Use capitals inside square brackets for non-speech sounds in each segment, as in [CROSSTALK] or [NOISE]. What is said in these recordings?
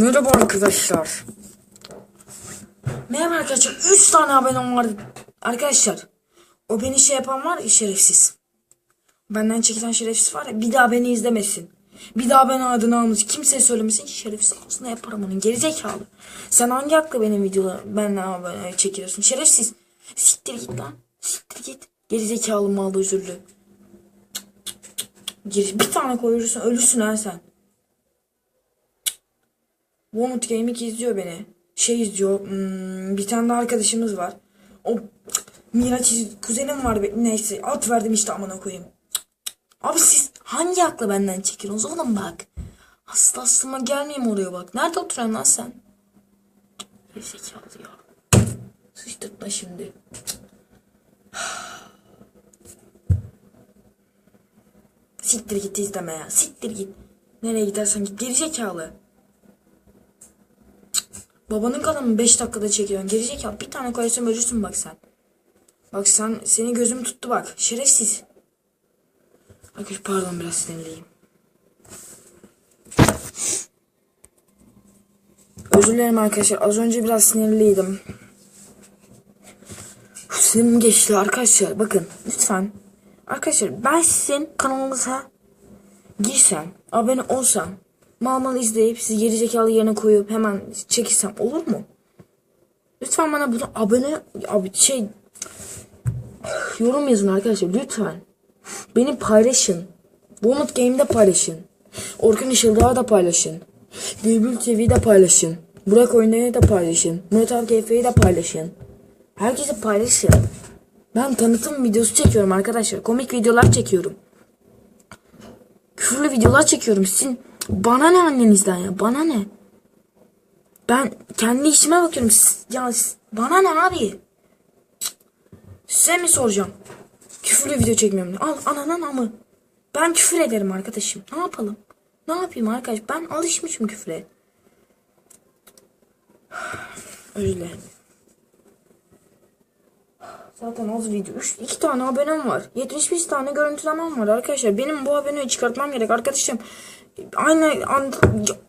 Merhaba arkadaşlar. Merhaba arkadaşlar. 3 tane abonem var. Arkadaşlar. O beni şey yapan var şerefsiz. Benden çekilen şerefsiz var ya bir daha beni izlemesin. Bir daha ben adını almış. Kimseye söylemesin ki şerefsiz aslında yaparım onun. Gerizekalı. Sen hangi hakla benim videolar benden abone çekiyorsun? Şerefsiz. Siktir git lan. Siktir git. Gerizekalı mal özürlü. Bir tane koyursun ölürsün ha sen. Womut Gaming izliyor beni. Şey izliyor. hmm, bir tane de arkadaşımız var. O Miraç kuzenim var. be- Neyse at verdim işte amına koyayım. Abi siz hangi akla benden çekiyorsunuz oğlum bak. Aslı aslıma gelmeyeyim oraya bak. Nerede oturuyorsun lan sen? Gerizekalı ya. Sıçtırtma şimdi. Siktir git izleme ya. Siktir git. Nereye gidersen git. Gerizekalı. Babanın kanalını 5 dakikada çekiyorsun. Gerizekalı. Bir tane koyarsın ölürsün bak sen. Bak sen seni gözüm tuttu bak. Şerefsiz. Arkadaş pardon biraz sinirliyim. Özür dilerim arkadaşlar. Az önce biraz sinirliydim. Sinirim geçti arkadaşlar. Bakın lütfen. Arkadaşlar ben sizin kanalınıza girsem, abone olsam, mal mal izleyip sizi gerizekalı yerine koyup hemen çekilsem olur mu? Lütfen bana bunu abone abi şey yorum yazın arkadaşlar lütfen. Beni paylaşın. Bonut Game'de paylaşın. Orkun Işıldağ'ı da paylaşın. Bülbül TV'de paylaşın. Burak Oynay'ı da paylaşın. Murat Alkeyfe'yi de paylaşın. Herkese paylaşın. Ben tanıtım videosu çekiyorum arkadaşlar. Komik videolar çekiyorum. Küfürlü videolar çekiyorum. Sizin bana ne annenizden ya? Bana ne? Ben kendi işime bakıyorum. Ya bana ne abi? Size mi soracağım? Küfürlü video çekmiyorum. Al ananın amı. Ben küfür ederim arkadaşım. Ne yapalım? Ne yapayım arkadaş? Ben alışmışım küfre. Dilerim. Zaten az video. 3 2 tane abonem var. 75 tane görüntülemem var arkadaşlar. Benim bu aboneyi çıkartmam gerek arkadaşım. Aynı anda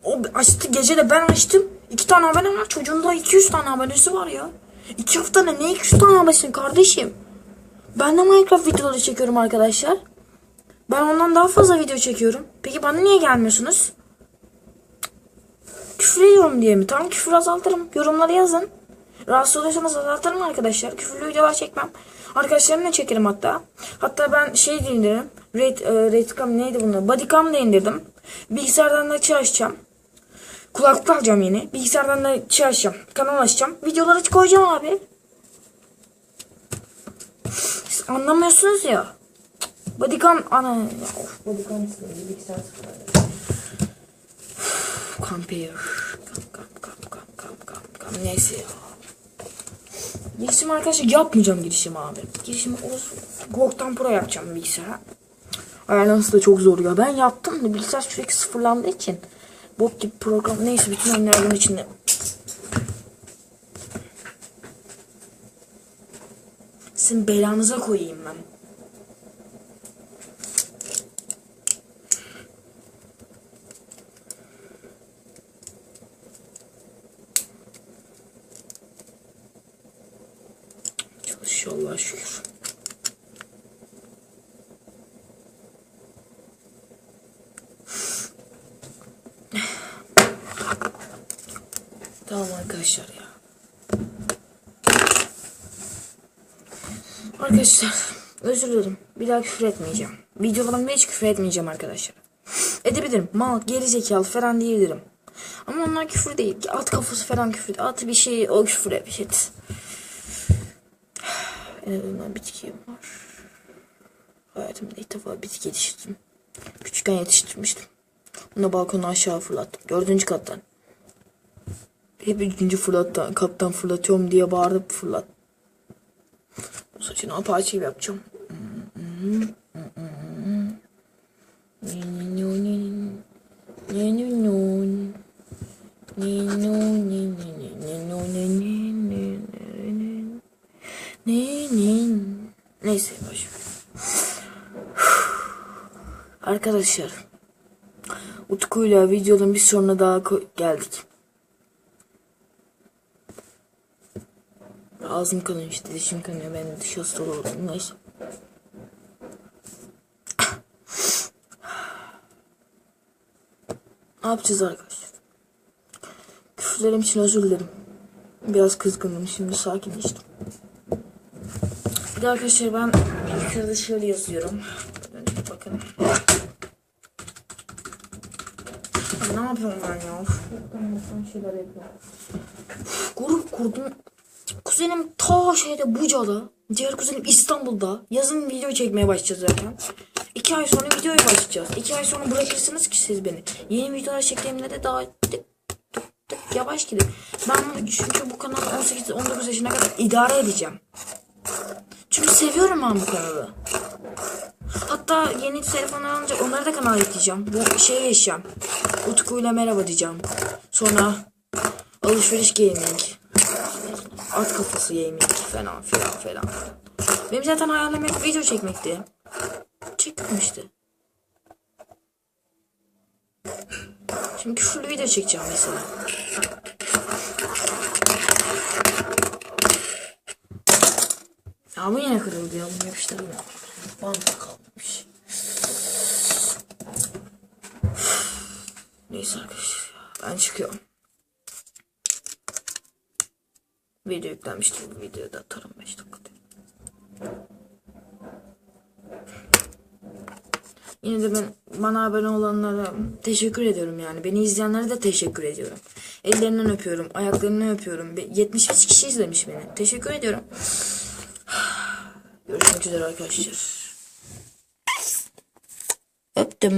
o açtı gece de ben açtım. 2 tane abonem var. Çocuğun da 200 tane abonesi var ya. 2 haftada ne 200 tane abonesi kardeşim? Ben de Minecraft videoları çekiyorum arkadaşlar. Ben ondan daha fazla video çekiyorum. Peki bana niye gelmiyorsunuz? Küfür ediyorum diye mi? Tamam küfür azaltırım. Yorumlara yazın. Rahatsız oluyorsanız azaltırım arkadaşlar. Küfürlü videolar çekmem. Arkadaşlarımla çekerim hatta. Hatta ben şey de indirdim. Red, e, Redcam neydi bunlar? Bodycam da indirdim. Bilgisayardan da açı açacağım. Kulaklık alacağım yeni. Bilgisayardan da açı açacağım. Kanal açacağım. Videoları koyacağım abi. Siz anlamıyorsunuz ya. Bodycam ana of bodycam. Bilgisayar sıfırladı. Compare. Kamp kamp kamp kamp kamp kamp kamp. Neyse ya. Girişim arkadaşlar yapmayacağım girişim abi. Girişimi olsun. Gok'tan Pro yapacağım bilgisayara. Ayarlaması da çok zor ya. Ben yaptım da bilgisayar sürekli sıfırlandığı için. Bok gibi program. Neyse bütün bunun içinde. Sizin belanıza koyayım ben. Çalışıyor Allah'a şükür. Tamam arkadaşlar ya. Arkadaşlar özür dilerim. Bir daha küfür etmeyeceğim. Videolarımda hiç küfür etmeyeceğim arkadaşlar. Edebilirim. Mal, geri zekalı falan diyebilirim. Ama onlar küfür değil. At kafası falan küfür. At bir şey o küfür şey. En azından bitkiyim var. Hayatımda ilk defa bitki yetiştirdim. Küçükken yetiştirmiştim. Onu balkona aşağı fırlattım. Dördüncü kattan. Hep ikinci fırlattan, kattan fırlatıyorum diye bağırıp fırlat. Saçını apaçı gibi yapacağım. Neyse boş. [SIGHS] Arkadaşlar. Utku'yla videonun bir sonuna daha geldik. Ağzım kanıyor işte dişim kanıyor. Ben diş hastalığı oldum. Neyse. [SIGHS] Ne yapacağız arkadaşlar? Küfürlerim için özür dilerim. Biraz kızgınım. Şimdi sakinleştim. Bir de arkadaşlar ben yukarıda şöyle yazıyorum. Bakın. Ne yapıyorum ben ya? Ben şeyler yapıyorum. Grup kurdum. Kuzenim ta şeyde Buca'da. Diğer kuzenim İstanbul'da. Yazın video çekmeye başlayacağız zaten. İki ay sonra videoya başlayacağız. İki ay sonra bırakırsınız ki siz beni. Yeni videolar çektiğimde de daha tık tık tık yavaş gidin. Ben çünkü bu kanalı 18-19 yaşına kadar idare edeceğim. Seviyorum ben bu kanalı. Hatta yeni telefon alınca onları da kanala ekleyeceğim. Bu şey yaşayacağım. Utku'yla merhaba diyeceğim. Sonra alışveriş gaming. At kafası gaming falan filan falan. Benim zaten hayalim hep video çekmekti. Çektim işte. Şimdi küfürlü video çekeceğim mesela. Bu yine kırıldı ya. Bunu yapıştırdım ya. Bant kalmış. Neyse arkadaşlar. Ben çıkıyorum. Video yüklenmiştir. Bu videoyu da atarım 5 dakikada. Yine de ben bana abone olanlara teşekkür ediyorum yani. Beni izleyenlere de teşekkür ediyorum. Ellerinden öpüyorum, ayaklarından öpüyorum. Be- 75 kişi izlemiş beni. Teşekkür ediyorum. Görüşmek üzere arkadaşlar. Öptüm.